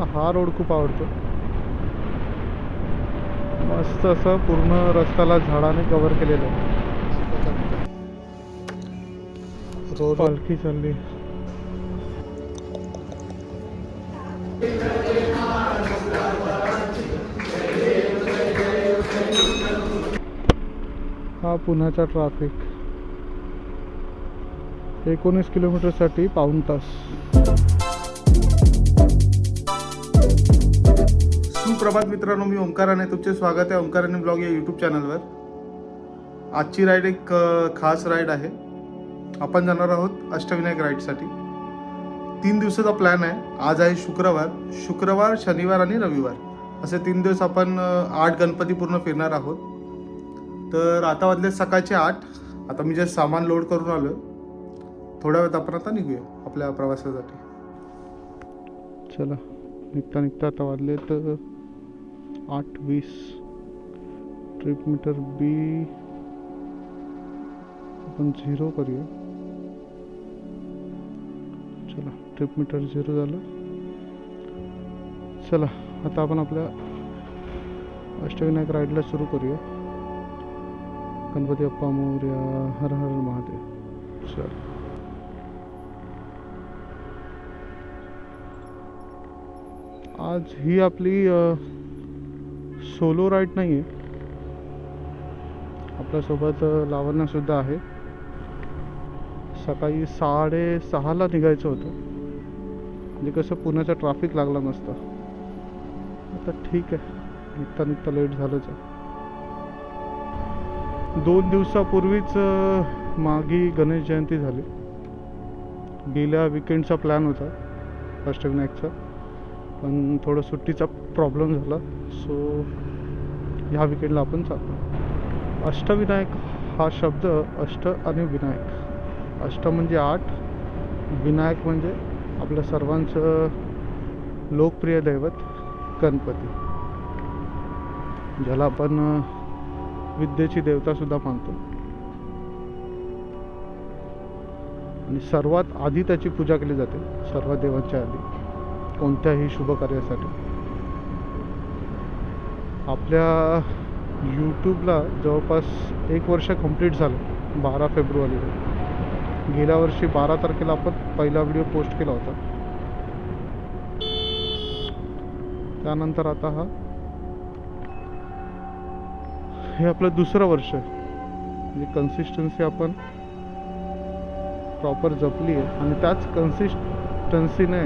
हा रोड खूप आवडतो. मस्त असं पूर्ण रस्त्याला झाडाने कव्हर केलेलं आहे. रोड पालखी चालली. हा पुण्याचा ट्रॅफिक एकोणीस किलोमीटरसाठी पाऊण तास. सुप्रभात मित्रांनो मी ओंकाराने तुमचे स्वागत आहे ओंकाराने ब्लॉग या यूट्यूब चॅनलवर. आजची राईड एक खास राईड आहे. आपण जाणार आहोत अष्टविनायक राईडसाठी तीन दिवसाचा प्लॅन आहे. आज आहे शुक्रवार. शुक्रवार शनिवार आणि रविवार. असे तीन दिवस आपण आठ गणपती पूर्ण फिरणार आहोत. तर आता वाजले सकाळचे आठ. आता मी जे सामान लोड करून आलो थोड्या वेळात आपण आता निघूया आपल्या प्रवासासाठी. चला निघता निघता आता वाजले तर आठ वीस. Trip meter B. आपण झिरो करूया. चला ट्रिप मीटर झिरो झालं. चला आता आपण आपल्या अष्टविनायक राईडला सुरू करूया. गणपती अप्पा मोर्या हर हर महादेव. चल. आज ही आपली सोलो राईड नाही आहे आपल्यासोबत अ, आहे. सकाळी साडेसहाला निघायचं होतं. म्हणजे कसं पुण्याचा ट्रॅफिक लागला नसता. आता ठीक आहे. निघता निघता लेट झालंच आहे. दोन दिवसापूर्वीच मागी गणेश जयंती झाली. गेल्या विकेंडचा प्लॅन होता अष्टविनायकचा. पण थोडं सुट्टीचा प्रॉब्लेम झाला. सो ह्या विकेंडला आपण चालतो अष्टविनायक हा शब्द अष्ट आणि विनायक. अष्ट म्हणजे आठ विनायक म्हणजे आपल्या सर्वांचं लोकप्रिय दैवत गणपती. ज्याला आपण विद्येची देवतासुद्धा मानतो. आणि सर्वात आधी त्याची पूजा केली जाते सर्व देवांच्या आधी कोणत्याही शुभ कार्यासाठी आपल्या यूट्यूबला जवळपास एक वर्ष कंप्लीट झालं बारा फेब्रुवारीला गेल्या वर्षी बारा तारखेला आपण पहिला व्हिडिओ पोस्ट केला होता. त्यानंतर आता हा. हे आपलं दुसरं वर्ष आहे. म्हणजे कन्सिस्टन्सी आपण प्रॉपर जपली आहे. आणि त्याच कन्सिस्टन्सीने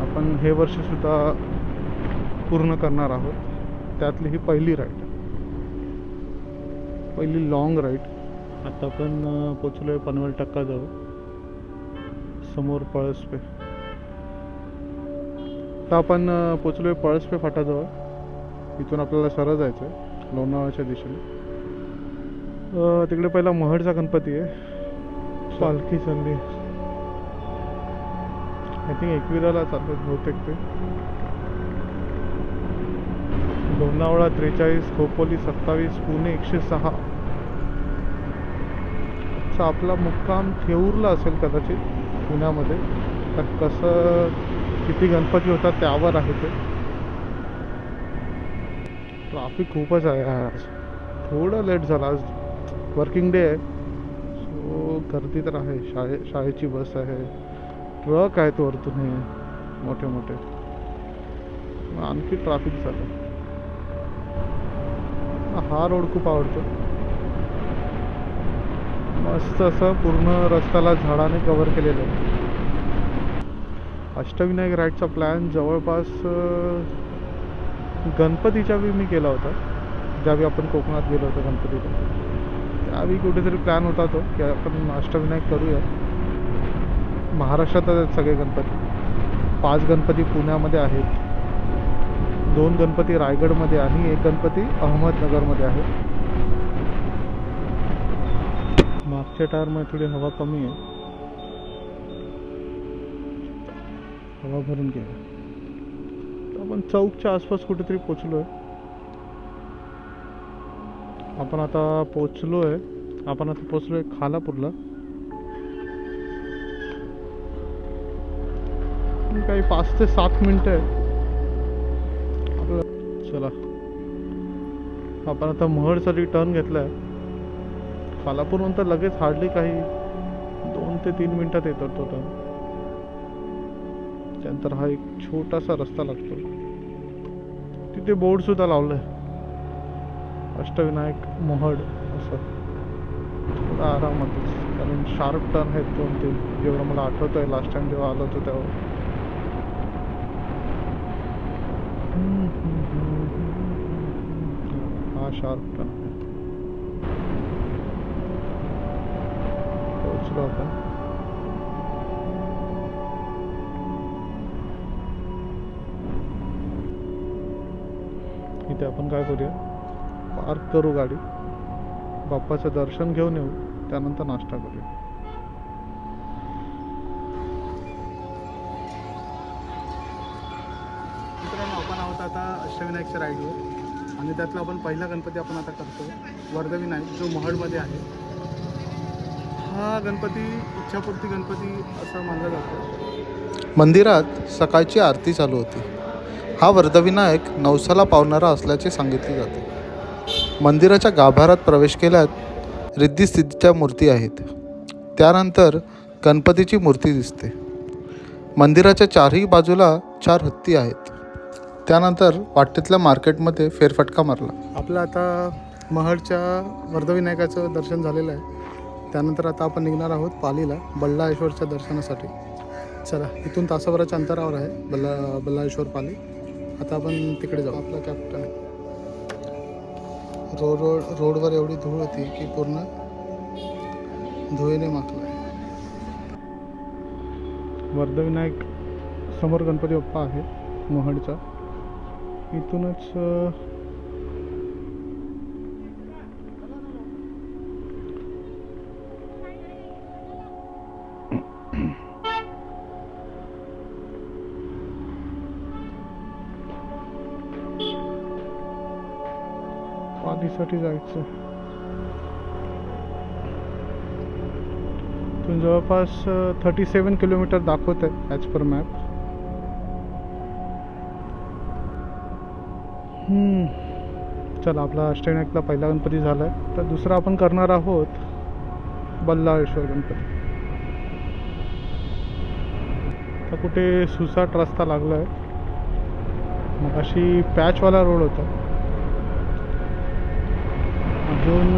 आपण हे वर्षसुद्धा पूर्ण करणार आहोत. त्यातली ही पहिली राईड पहिली लॉंग राईड आता आपण पोचलो आहे पनवेल टक्काजवळ. समोर पळसपे आता आपण पोचलो आहे पळसपे फाटाजवळ. इथून आपल्याला सरळ जायचं आहे लोणावळ्याच्या दिशेने. तिकडे पहिला महडचा गणपती आहे. पालखी चालली आय थिंक एकविराला चालू बहुतेक ते. लोणावळा त्रेचाळीस खोपोली सत्तावीस पुणे एकशे सहा. चा आपला मुक्काम थेऊरला असेल कदाचित पुण्यामध्ये. तर कसं किती गणपती होतात त्यावर आहे ते. ट्राफिक खूपच आहे आज. थोडं लेट झालं आज. वर्किंग डे आहे. सो गर्दी तर आहे. शाळे शाळेची बस आहे. ट्रक आहेत वरतून हे. मोठे मोठे. आणखी ट्राफिक झालं. हा रोड खूप आवडतो. मस्त असं पूर्ण रस्त्याला झाडाने कव्हर केलेलं. आहे अष्टविनायक राईडचा प्लॅन जवळपास गणपतीच्या वेळी मी केला होता. ज्यावेळी आपण कोकणात गेलो होतो गणपतीला. त्यावेळी कुठेतरी प्लॅन होता तो की आपण अष्टविनायक करूया. महाराष्ट्रातच आहेत सगळे गणपती. पाच गणपती पुण्यामध्ये आहेत. दोन गणपती रायगडमध्ये आणि एक गणपती अहमदनगरमध्ये आहे. मागच्या टायरमध्ये थोडी हवा कमी आहे. हवा भरून घ्या आपण चौकच्या आसपास कुठेतरी पोचलो आहे आपण आता पोचलो आहे आपण आता पोचलो आहे खालापूरला काही पाच ते सात मिनटं आहे चला आपण आता महडसाठी टर्न घेतला आहे खालापूरनंतर लगेच हार्डली काही दोन ते तीन मिनटात येतो तो टर्न त्यानंतर हा एक छोटासा रस्ता लागतो. तिथे बोर्ड सुद्धा लावलं आहे अष्टविनायक महड असं. थोडा आरामातच. कारण शार्प टर्न आहेत दोन तीन जेवढं मला आठवत आहे लास्ट टाइम जेव्हा आलो होतो तेव्हा. हा शार्प टर्न पोहोचलो आपण इथे आपण काय करूया? पार्क करू गाडी. बाप्पाचं दर्शन घेऊन येऊ. त्यानंतर नाश्ता करूया. आता अष्टविनायकच्या राईडवर. आणि त्यातला आपण पहिला गणपती आपण आता करतो वर्धविनायक जो महडमध्ये आहे. हा गणपती इच्छापूर्ती गणपती असं मानला जातो. मंदिरात सकाळची आरती चालू होती. हा वर्धविनायक नवसाला पावणारा असल्याचे सांगितले जाते. मंदिराच्या गाभारात प्रवेश केल्यात रिद्धिसिद्धीच्या मूर्ती आहेत. त्यानंतर गणपतीची मूर्ती दिसते. मंदिराच्या चारही बाजूला चार हत्ती आहेत. त्यानंतर वाटेतल्या मार्केटमध्ये फेरफटका मारला. आपलं आता महडच्या वर्धविनायकाचं दर्शन झालेलं आहे. त्यानंतर आता आपण निघणार आहोत पालीला बल्लाळेश्वरच्या दर्शनासाठी. चला इथून तासाभराच्या अंतरावर आहे बल्ला बल्लाळेश्वर पाली. आता आपण तिकडे जाऊ. आपला कॅप्टन रोड रोड रोडवर एवढी धूळ होती की पूर्ण धुळेने माखलं आहे वर्धविनायक समोर गणपती बाप्पा आहे महडचा. इथूनच पाणीसाठी जायचं. जवळपास थर्टी सेवन किलोमीटर दाखवत आहे ॲज पर मॅप चला आपला अष्टविनायकला पहिला गणपती झाला आहे तर दुसरा आपण करणार आहोत बल्लाळेश्वर गणपती. तर कुठे सुसाट रस्ता लागला आहे मग अशी पॅचवाला रोड होता. अजून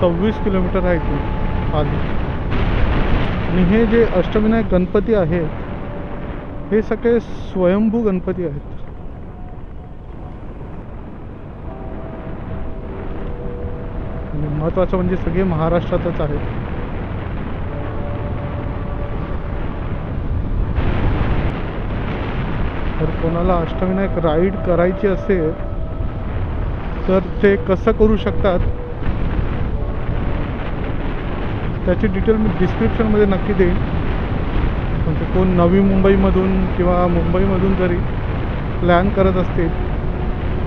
सव्वीस किलोमीटर आहे इथून आधी आणि हे जे अष्टविनायक गणपती आहेत हे सगळे स्वयंभू गणपती आहेत आणि महत्त्वाचं म्हणजे सगळे महाराष्ट्रातच आहेत. तर कोणाला अष्टविनायक राईड करायची असेल तर ते कसं करू शकतात? त्याची डिटेल मी डिस्क्रिप्शनमध्ये नक्की देईन. म्हणजे कोण नवी मुंबईमधून किंवा मुंबईमधून जरी प्लॅन करत असतील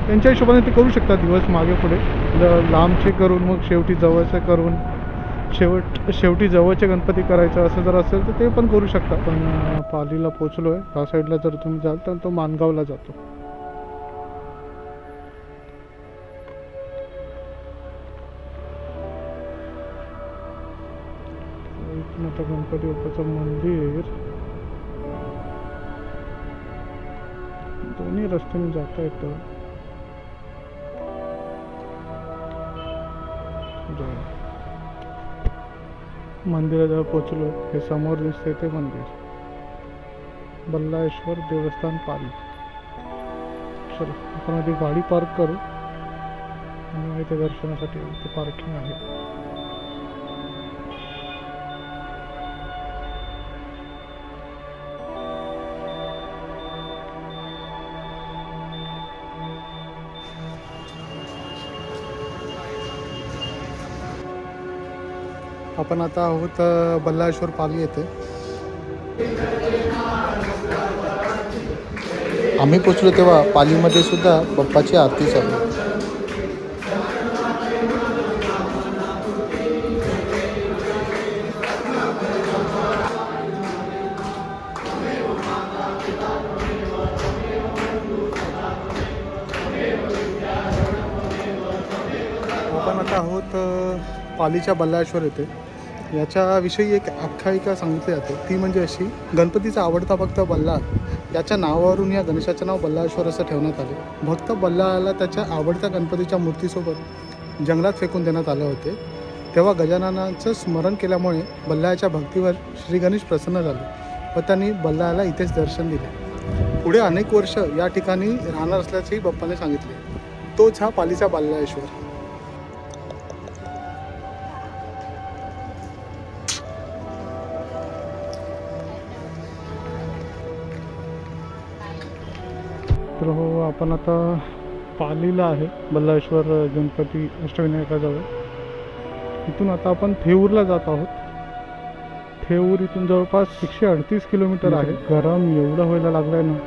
त्यांच्या हिशोबाने ते करू शकतात दिवस मागे पुढे. लांबचे करून मग शेवटी जवळचे करून. शेवट शेवटी जवळचे गणपती करायचं असं जर असेल तर ते पण करू शकता. पण पालीला पोचलो आहे त्या साईडला जर तुम्ही जाल तर तो मानगावला जातो. इथून आता गणपती बाप्पाचं मंदिर. दोन्ही रस्त्याने जाता येतं. मंदिराजवळ पोचलो हे समोर दिसते ते मंदिर. बल्लाळेश्वर देवस्थान पाली चलो आपण आधी गाडी पार्क करू. आणि इथे दर्शनासाठी इथे पार्किंग आहे. आपण आता आहोत बल्लाळेश्वर पाली येथे. आम्ही पोचलो तेव्हा पालीमध्ये सुद्धा बाप्पाची आरती चालू. आता आहोत पालीच्या बल्लाळेश्वर येथे. याच्याविषयी एक आख्यायिका सांगितली जाते ती म्हणजे अशी गणपतीचा आवडता भक्त बल्लाळ. याच्या नावावरून या गणेशाचं नाव बल्लाळेश्वर असं ठेवण्यात आले. भक्त बल्लाळाला त्याच्या आवडत्या गणपतीच्या मूर्तीसोबत जंगलात फेकून देण्यात आले होते. तेव्हा गजाननाचं स्मरण केल्यामुळे बल्लाळाच्या भक्तीवर श्री गणेश प्रसन्न झाले व त्यांनी बल्लाळाला इथेच दर्शन दिले. पुढे अनेक वर्ष या ठिकाणी राहणार असल्याचेही बाप्पाने सांगितले. तोच हा पालीचा बल्लाळेश्वर. तर हो आपण आता पालीला आहे बल्लेश्वर गणपती अष्टविनायकाजवळ. इथून आता आपण थेऊरला जात आहोत. थेऊर इथून जवळपास एकशे अडतीस किलोमीटर आहे. म्हणजे गरम एवढं व्हायला लागलाय ना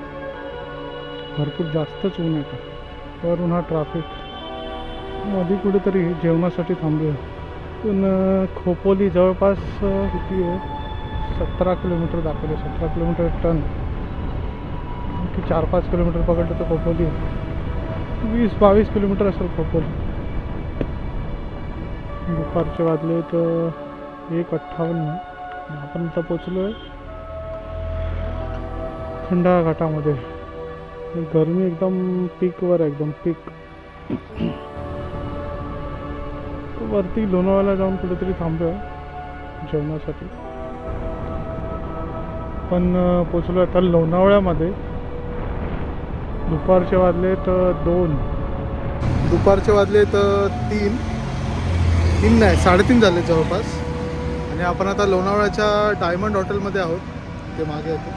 भरपूर जास्तच ऊन येतं वरून हा ट्राफिकमध्ये कुठेतरी जेवणासाठी थांबूया. पण खोपोली जवळपास किती आहे? सतरा किलोमीटर दाखवले सतरा किलोमीटर टन. की चार पाच किलोमीटर पकडलं तर खोपोली. वीस बावीस किलोमीटर असेल खोपोली. दुपारचे वाजले तर एक अठ्ठावन्न. आपण आता पोचलो आहे थंडा घाटामध्ये. गरमी एकदम पीकवर आहे एकदम पीक. वरती लोणावळ्याला जाऊन कुठेतरी थांबूया जेवणासाठी. पण पोचलो आता लोणावळ्यामध्ये. दुपारचे वाजले तर दोन. दुपारचे वाजले तर तीन. तीन नाही साडेतीन झाले जवळपास. आणि आपण आता लोणावळ्याच्या डायमंड हॉटेलमध्ये आहोत. ते मागे येतो.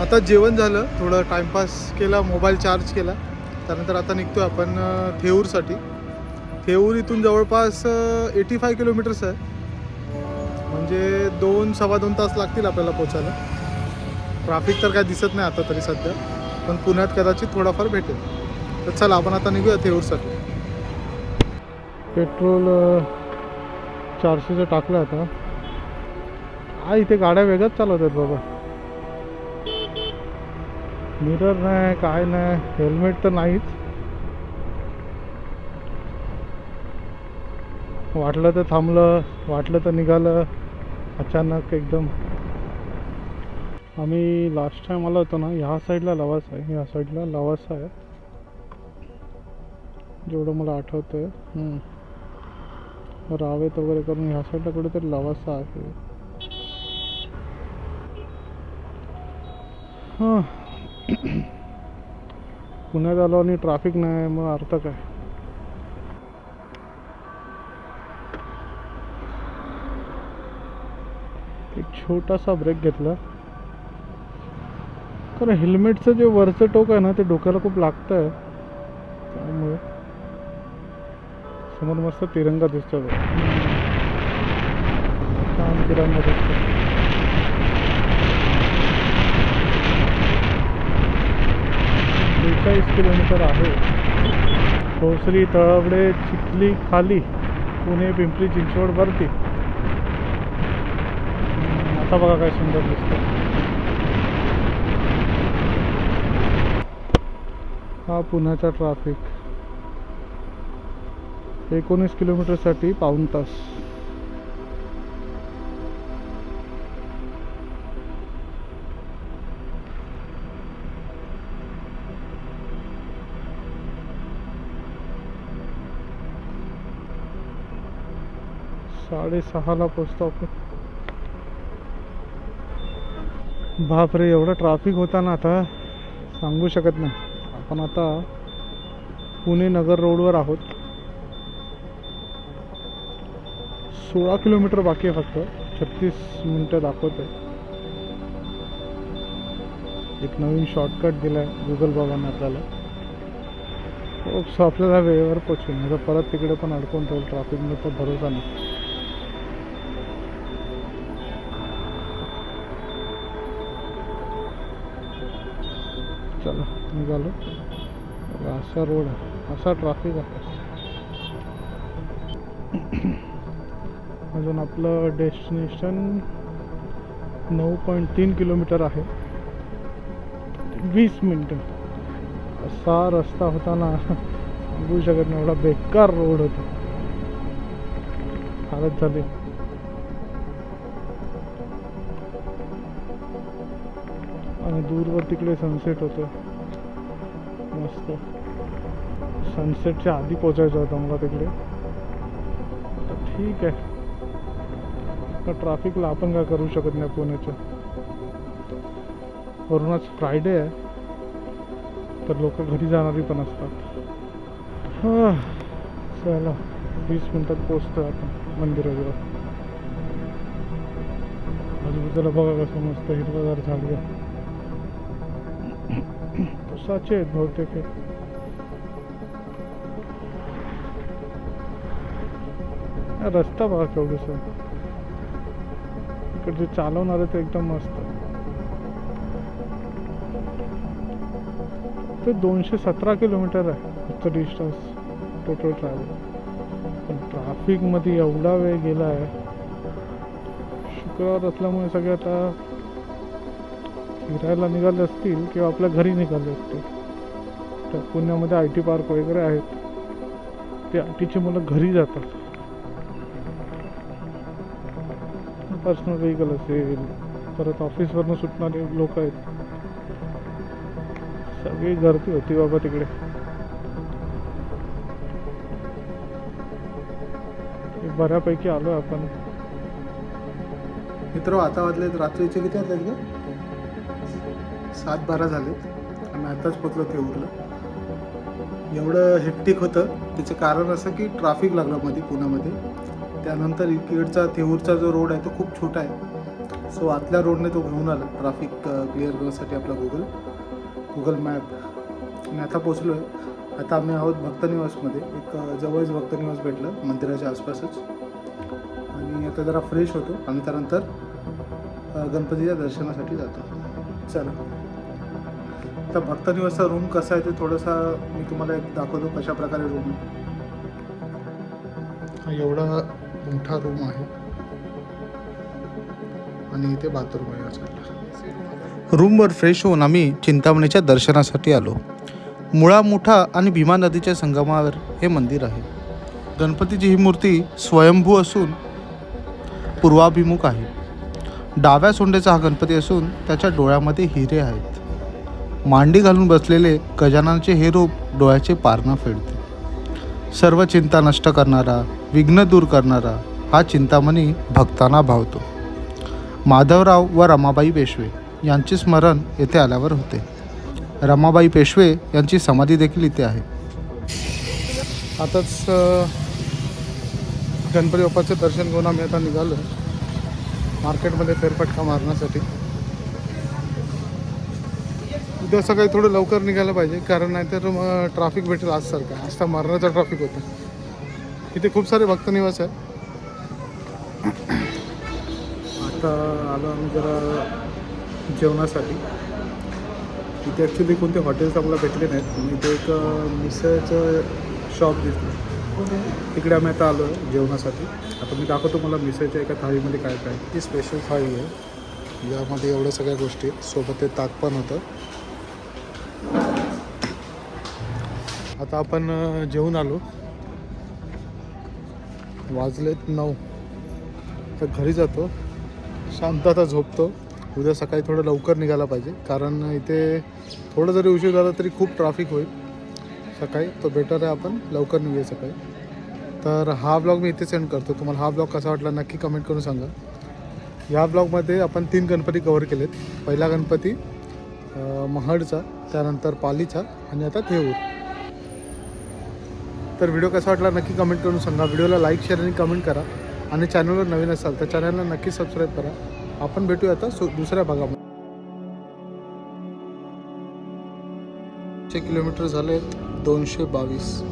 आता जेवण झालं. थोडं टाईमपास केला मोबाईल चार्ज केला. त्यानंतर आता निघतो आपण थेऊरसाठी. थेऊर इथून जवळपास एटी फाय किलोमीटर्स आहे. म्हणजे दोन सव्वा दोन तास लागतील आपल्याला पोचायला. ट्राफिक तर काय दिसत नाही आता तरी सध्या पण पुण्यात कदाचित थोडाफार भेटेल. तर चला आपण आता निघूया थेऊरसाठी पेट्रोल चारशेचं टाकलं आता. हा इथे गाड्या वेगळ्याच चालवतात बाबा. मिरर नाही काय नाही हेल्मेट तर नाहीच. वाटलं तर थांबलं वाटलं तर निघालं. अचानक एकदम आम्ही लास्ट टाईम आलो होतो ना ह्या साईडला लावासा आहे. ह्या साईडला लावासा आहे. जेवढं मला आठवतं आहे रावेत वगैरे करून ह्या साईडला कुठेतरी लवासा आहे. हां. पुण्यात आलो आणि ट्रॅफिक नाही मग अर्थ काय? एक छोटासा ब्रेक घेतला. कारण हेल्मेटचं जे वरचं टोक आहे ना ते डोक्याला खूप लागतं आहे त्यामुळे समोर मस्त तिरंगा दिसतो छान तिरंगा दिसतो बेचाळीस किलोमीटर आहे. भोसरी तळवडे चिखली खाली पुणे पिंपरी चिंचवड वरती. आता बघा काय सुंदर दिसतं हा पुण्याचा ट्रॅफिक एकोणीस किलोमीटरसाठी पाऊण तास. साडेसहाला पोचतो आपण बापरे एवढं ट्रॅफिक होता ना आता. सांगू शकत नाही. आपण आता पुणे नगर रोडवर आहोत. सोळा किलोमीटर बाकी आहे फक्त. छत्तीस मिनटं दाखवत आहे. एक नवीन शॉर्टकट दिला आहे गुगल बाबांना आपल्याला. होप्स आपल्याला वेळेवर पोचून आता परत तिकडे पण अडकून ठेवलं ट्रॅफिकमध्ये तर भरोसा नाही. चला निघालो. असा रोड आहे. असा ट्रॅफिक आहे. अजून आपलं डेस्टिनेशन नऊ पॉईंट तीन किलोमीटर आहे. वीस मिनटं. असा रस्ता होता ना सांगू शकत नाही एवढा बेकार रोड होता. हालत झाली. आणि दूरवर तिकडे सनसेट होतं. मस्त. सनसेटच्या आधी पोचायचं होतं मला तिकडे. ठीक आहे. तर ट्रॅफिकला आपण काय करू शकत नाही पुण्याच्या वरून आज फ्रायडे आहे. तर लोक घरी जाणारी पण असतात. हा, चला वीस मिनटात पोचतो आपण मंदिराजवळ. आजूबाजूला बघा कसं मस्त हिरवगार झाली साचे आहेत बहुतेक हे. रस्ता बघा केवढस. इकडे जे ते एकदम मस्त. ते दोनशे सतरा किलोमीटर आहे उत्तर डिस्टन्स टोटल ट्रॅव्हल. पण ट्रॅफिकमध्ये एवढा वेळ गेला आहे शुक्रवार असल्यामुळे सगळे आता फिरायला निघाले असतील किंवा आपल्या घरी निघाले असतील तर पुण्यामध्ये आय टी पार्क वगैरे आहेत. ते आय टीची मुलं घरी जातात. पर्सनल व्हेकल असेल परत ऑफिसवरनं सुटणारे लोक आहेत. सगळी गर्दी होती बाबा तिकडे. बऱ्यापैकी आलो आपण. मित्र आता वाजलेत रात्रीचे किती वाजले सात बारा झालेत. आम्ही आताच पोचलो ते उरलं. एवढं हेक्टिक होतं. त्याचं कारण असं की ट्राफिक लागलं मध्ये पुण्यामध्ये. त्यानंतर इकडचा थेऊरचा जो रोड आहे तो खूप छोटा आहे. सो आतल्या रोडने तो घेऊन आला. ट्राफिक क्लिअर uh, करण्यासाठी आपला गुगल गुगल मॅप आणि आता पोचलो आहे आता आम्ही आहोत भक्तनिवासमध्ये एक uh, जवळच भक्तनिवास भेटलं मंदिराच्या आसपासच. आणि आता जरा फ्रेश होतो. आणि त्यानंतर uh, गणपतीच्या दर्शनासाठी जातो. चला. आता भक्तनिवासचा रूम कसा आहे ते थोडासा मी तुम्हाला एक दाखवतो कशा प्रकारे रूम हा एवढा मोठा रूम आहे. आणि इथे बाथरूम आहे साईडला रूमवर फ्रेश होऊन आम्ही चिंतामणीच्या दर्शनासाठी आलो. मुळा मुठा आणि भीमा नदीच्या संगमावर हे मंदिर आहे. गणपतीची ही मूर्ती स्वयंभू असून पूर्वाभिमुख आहे. डाव्या सोंडेचा हा गणपती असून त्याच्या डोळ्यामध्ये हिरे आहेत. मांडी घालून बसलेले गजाननचे हे रूप डोळ्याचे पारणं फेडते. सर्व चिंता नष्ट करणारा विघ्न दूर करणारा हा चिंतामणी भक्तांना भावतो. माधवराव व रमाबाई पेशवे यांचे स्मरण येथे आल्यावर होते. रमाबाई पेशवे यांची समाधी देखील इथे आहे. आताच गणपती बाप्पाचं दर्शन घेऊन आम्ही आता निघालो. मार्केटमध्ये फेरफटका मारण्यासाठी. उद्या सकाळी थोडं लवकर निघायला पाहिजे कारण नाहीतर मग ट्रॅफिक भेटेल आज सारखा आज तर मारण्याचा ट्रॅफिक होतं. इथे खूप सारे भक्त निवास आहे आता आलो आम्ही जरा जेवणासाठी. इथे ॲक्च्युली कोणते हॉटेल्स आम्हाला भेटले नाहीत. पण इथे एक मिसळचं शॉप दिसलं. तिकडे आम्ही आता आलो आहे जेवणासाठी. आता मी दाखवतो मला मिसळच्या एका थाळीमध्ये काय काय. ती स्पेशल थाळी आहे. यामध्ये एवढ्या सगळ्या गोष्टी आहेत. सोबत ते ताक पण होतं. आता आपण जेवून आलो. वाजलेत नऊ. तर घरी जातो. शांतता झोपतो. उद्या सकाळी थोडं लवकर निघायला पाहिजे. कारण इथे थोडं जरी उशीर झाला तरी खूप ट्रॅफिक होईल. सकाळी तो बेटर आहे आपण लवकर निघूया सकाळी. तर हा ब्लॉग मी इथे सेंड करतो. तुम्हाला हा ब्लॉग कसा वाटला नक्की कमेंट करून सांगा. या ब्लॉगमध्ये आपण तीन गणपती कवर केलेत. पहिला गणपती महाडचा त्यानंतर पालीचा आणि आता थेऊर तर व्हिडिओ कसा वाटला नक्की कमेंट करून सांगा. व्हिडिओला लाईक शेअर आणि कमेंट करा. आणि चॅनलवर नवीन असाल तर चॅनलला नक्की सबस्क्राईब करा. आपण भेटूया आता सु दुसऱ्या भागामध्ये. चे किलोमीटर झाले दोनशे बावीस.